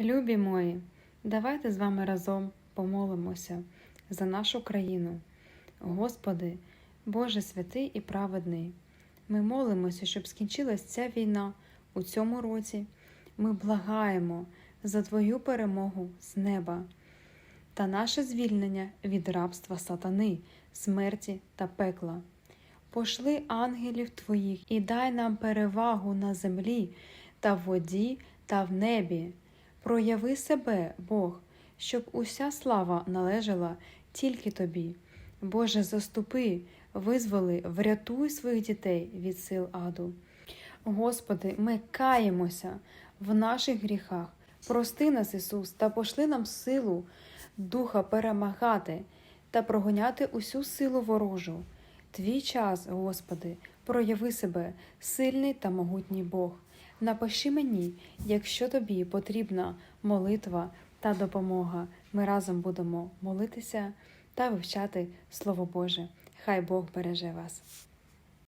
Любі мої, давайте з вами разом помолимося за нашу країну. Господи, Боже святий і праведний, ми молимося, щоб скінчилась ця війна у цьому році. Ми благаємо за Твою перемогу з неба та наше звільнення від рабства сатани, смерті та пекла. Пошли ангелів Твоїх і дай нам перевагу на землі та в воді та в небі. Прояви себе, Бог, щоб уся слава належала тільки Тобі. Боже, заступи, визволи, врятуй своїх дітей від сил аду. Господи, ми каємося в наших гріхах. Прости нас, Ісус, та пошли нам силу Духа перемагати та прогоняти усю силу ворожу. Твій час, Господи, прояви себе, сильний та могутній Бог. Напиши мені, якщо тобі потрібна молитва та допомога. Ми разом будемо молитися та вивчати Слово Боже. Хай Бог береже вас.